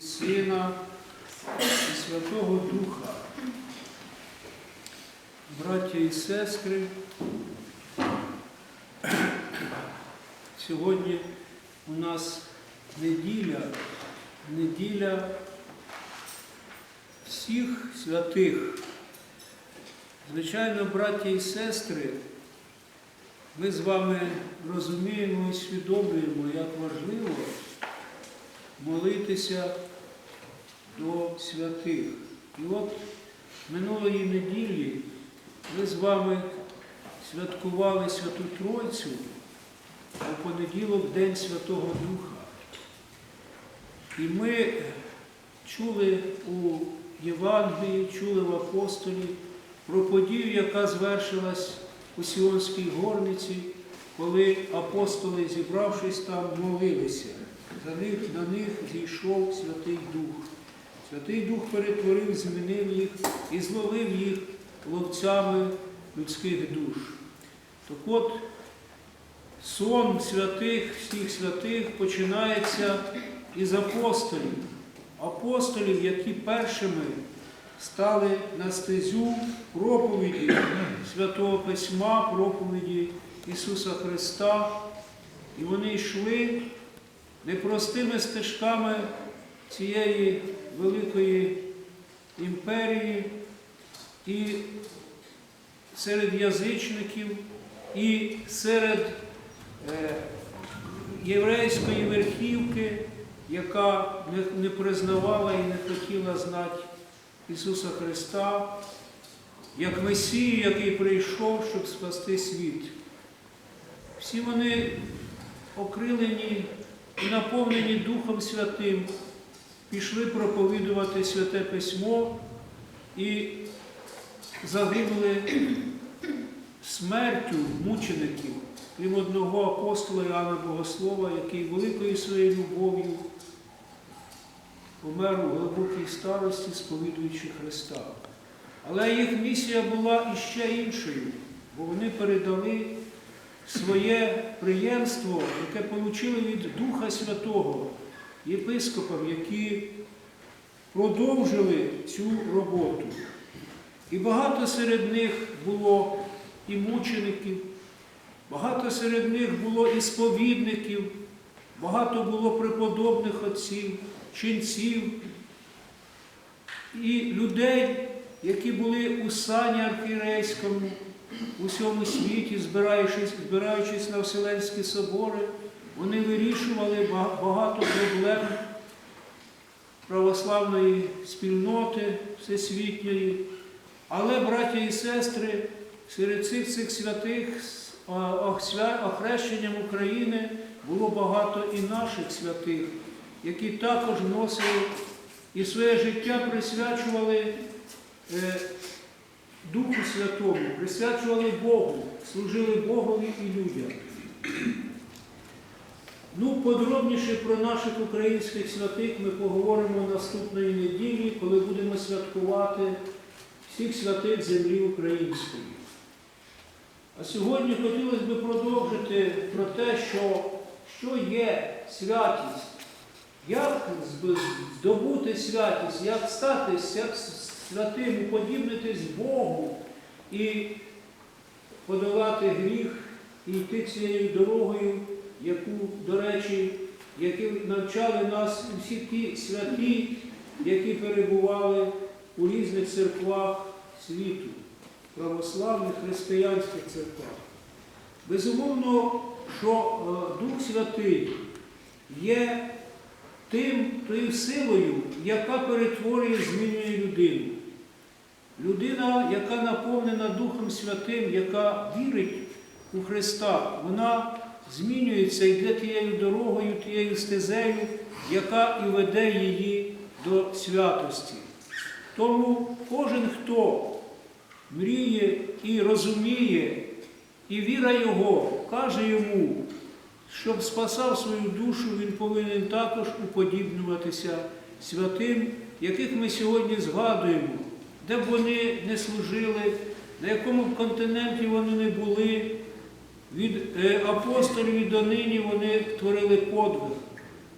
Сина і Святого Духа. Браття і сестри, сьогодні у нас неділя, неділя всіх святих. Звичайно, браття і сестри, ми з вами розуміємо і усвідомлюємо, як важливо молитися до святих. І от минулої неділі ми з вами святкували Святу Тройцю, а в понеділок День Святого Духа. І ми чули у Євангелії, чули в апостолі про подію, яка звершилась у Сіонській горниці, коли апостоли, зібравшись там, молилися. За них, на них зійшов Святий Дух. Святий Дух перетворив, змінив їх і зловив їх ловцями людських душ. Так от, сон святих, всіх святих починається із апостолів. Апостолів, які першими стали на стезю проповіді Святого Письма, проповіді Ісуса Христа, і вони йшли непростими стежками цієї великої імперії і серед язичників, і серед е, єврейської верхівки, яка не, признавала і не хотіла знати Ісуса Христа, як Месію, який прийшов, щоб спасти світ. Всі вони окрилені і наповнені Духом Святим, пішли проповідувати Святе Письмо і загинули смертю мучеників, крім одного апостола Іоанна Богослова, який великою своєю любов'ю помер у глибокій старості, сповідуючи Христа. Але їх місія була іще іншою, бо вони передали своє приємство, яке отримали від Духа Святого, єпископам, які продовжили цю роботу. І багато серед них було і мучеників, багато серед них було і сповідників, багато було преподобних отців, ченців і людей, які були у сані архірейському, у всьому світі, збираючись, збираючись на Вселенські собори, вони вирішували багато проблем православної спільноти всесвітньої. Але, браття і сестри, серед цих цих святих охрещенням України було багато і наших святих, які також носили і своє життя присвячували е, Духу Святому, присвячували Богу, служили Богові і людям. Ну, подробніше про наших українських святих ми поговоримо наступної неділі, коли будемо святкувати всіх святих землі української. А сьогодні хотілося б продовжити про те, що, що є святість, як здобути святість, як стати святим, уподібнитись Богу і подолати гріх і йти цією дорогою, яку, до речі, які навчали нас всі ті святі, які перебували у різних церквах світу, православних, християнських церквах. Безумовно, що е, Дух Святий є тим, тою силою, яка перетворює, змінює людину. Людина, яка наповнена Духом Святим, яка вірить у Христа, вона змінюється, йде тією дорогою, тією стезею, яка і веде її до святості. Тому кожен, хто мріє і розуміє, і віра Його каже йому, щоб спасав свою душу, він повинен також уподібнюватися святим, яких ми сьогодні згадуємо, де б вони не служили, на якому б континенті вони не були. Від е, апостолів і донині вони творили подвиг.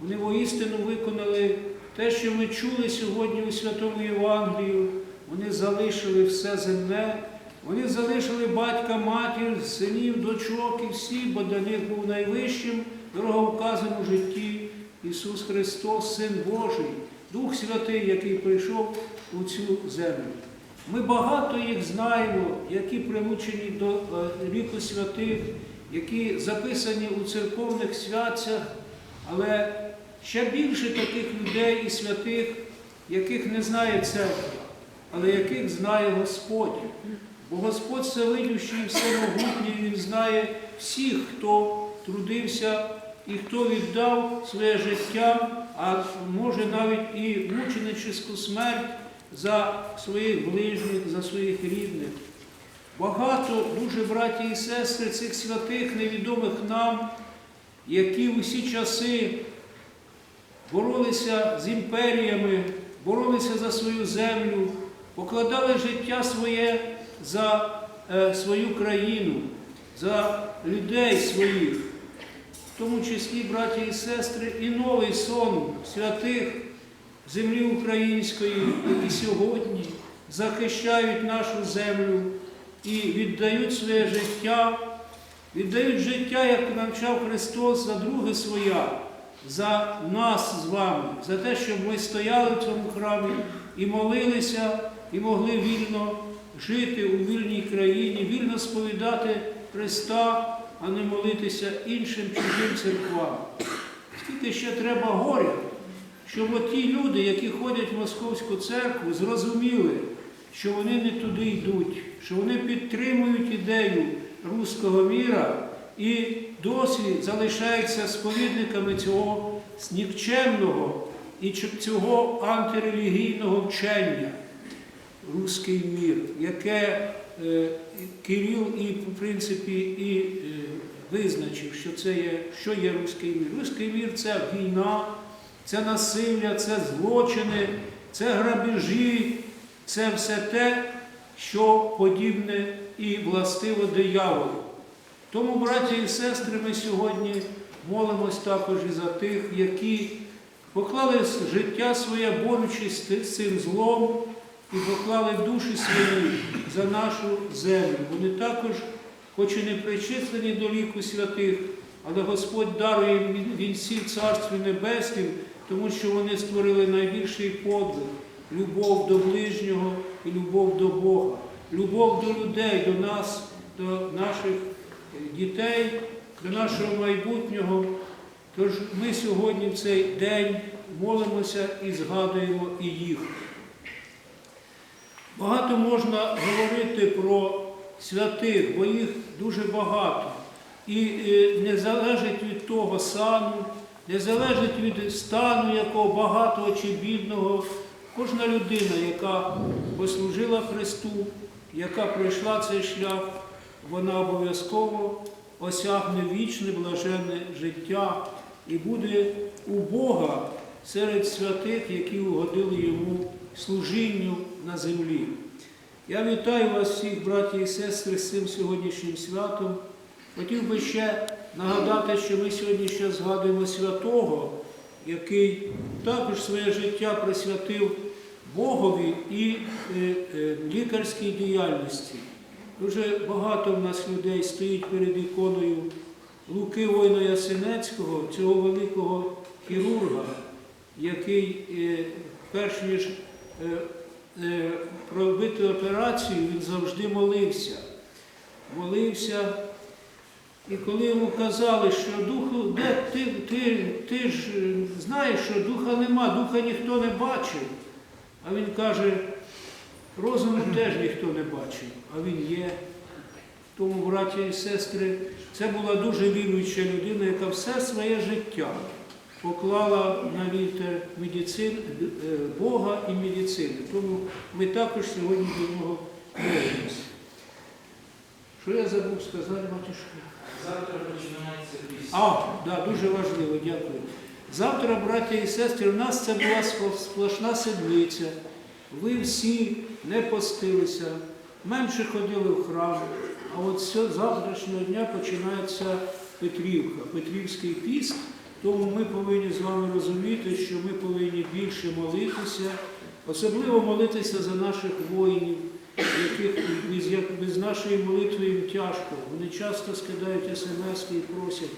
Вони воістину виконали те, що ми чули сьогодні у Святому Євангелію, вони залишили все земне, вони залишили батька, матір, синів, дочок і всі, бо для них був найвищим дороговказом у житті Ісус Христос, Син Божий, Дух Святий, який прийшов у цю землю. Ми багато їх знаємо, які примучені до е, ліку святих, які записані у церковних святцях, але ще більше таких людей і святих, яких не знає церква, але яких знає Господь. Бо Господь всевидющий і всемогутній, Він знає всіх, хто трудився і хто віддав своє життя, а може навіть і мученическу смерть за своїх ближніх, за своїх рідних. Багато дуже браті і сестри цих святих, невідомих нам, які в усі часи боролися з імперіями, боролися за свою землю, покладали життя своє за е, свою країну, за людей своїх, в тому числі, браті і сестри, і новий сон святих землі української, які сьогодні захищають нашу землю і віддають своє життя, віддають життя, як навчав Христос, за друге своя, за нас з вами, за те, щоб ми стояли в цьому храмі і молилися, і могли вільно жити у вільній країні, вільно сповідати Христа, а не молитися іншим чужим церквам. Скільки ще треба горя, щоб оті люди, які ходять в Московську церкву, зрозуміли, що вони не туди йдуть, що вони підтримують ідею руського міра і досі залишаються сповідниками цього нікчемного і цього антирелігійного вчення руський мір, яке е, Кирил і, в принципі, і е, визначив, що це є, що є руський мір. Руський мір це війна, це насилля, це злочини, це грабежі, це все те, що подібне і властиво дияволу. Тому, браті і сестри, ми сьогодні молимось також і за тих, які поклали життя своє, борючись з цим злом, і поклали душі свої за нашу землю. Вони також, хоч і не причислені до ліку святих, але Господь дарує вінці Царстві Небеснім, тому що вони створили найбільший подвиг любов до ближнього і любов до Бога, любов до людей, до нас, до наших дітей, до нашого майбутнього. Тож ми сьогодні в цей день молимося і згадуємо і їх. Багато можна говорити про святих, бо їх дуже багато. І е, не залежить від того сану, не залежить від стану якого багатого чи бідного. Кожна людина, яка послужила Христу, яка пройшла цей шлях, вона обов'язково осягне вічне блаженне життя і буде у Бога серед святих, які угодили йому служінню на землі. Я вітаю вас всіх, браті і сестри, з цим сьогоднішнім святом. Хотів би ще нагадати, що ми сьогодні ще згадуємо святого, який також своє життя присвятив Богові і е, е, лікарській діяльності. Дуже багато в нас людей стоїть перед іконою Луки Война Ясенецького, цього великого хірурга, який, е, перш ніж пробити операцію, він завжди молився. Молився. І коли йому казали, що духу, де ти, ти, ти ж е, знаєш, що духа нема, духа ніхто не бачив. А він каже, розуму теж ніхто не бачив, а він є. Тому, браті і сестри, це була дуже віруюча людина, яка все своє життя поклала на вітер медицин, е, Бога і медицини. Тому ми також сьогодні до нього молимося. Що я забув сказати, матюшка? Завтра починається пісня. А, да, дуже важливо, дякую. Завтра, браття і сестри, у нас це була сплошна седмиця. Ви всі не постилися, менше ходили в храм. А от з завтрашнього дня починається Петрівка, Петрівський піст. Тому ми повинні з вами розуміти, що ми повинні більше молитися, особливо молитися за наших воїнів, яких без, без нашої молитви їм тяжко. Вони часто скидають смс і просять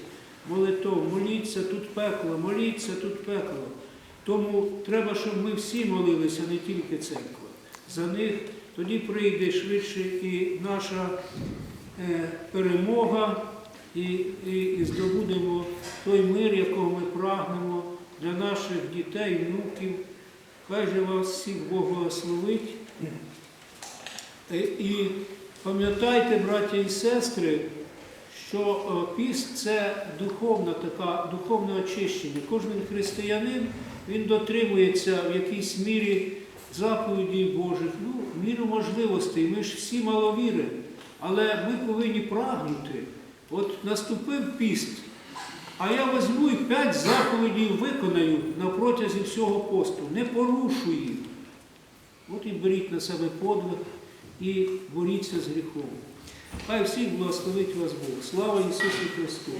молитов, моліться тут пекло, моліться тут пекло. Тому треба, щоб ми всі молилися, не тільки церква. За них тоді прийде швидше і наша е, перемога, і, і, і здобудемо той мир, якого ми прагнемо для наших дітей, внуків. Хай же вас всіх Бог благословить. Е, І пам'ятайте, браття і сестри, що е, піст це духовна така, духовне очищення. Кожен християнин він дотримується в якійсь мірі заповідей Божих, ну, міру можливостей. Ми ж всі маловіри, але ми повинні прагнути. От наступив піст, а я візьму і п'ять заповідей виконаю на протязі всього посту, не порушу їх. От і беріть на себе подвиг і боріться з гріхом. Хай всіх благословить вас Бог. Слава Ісусу Христу!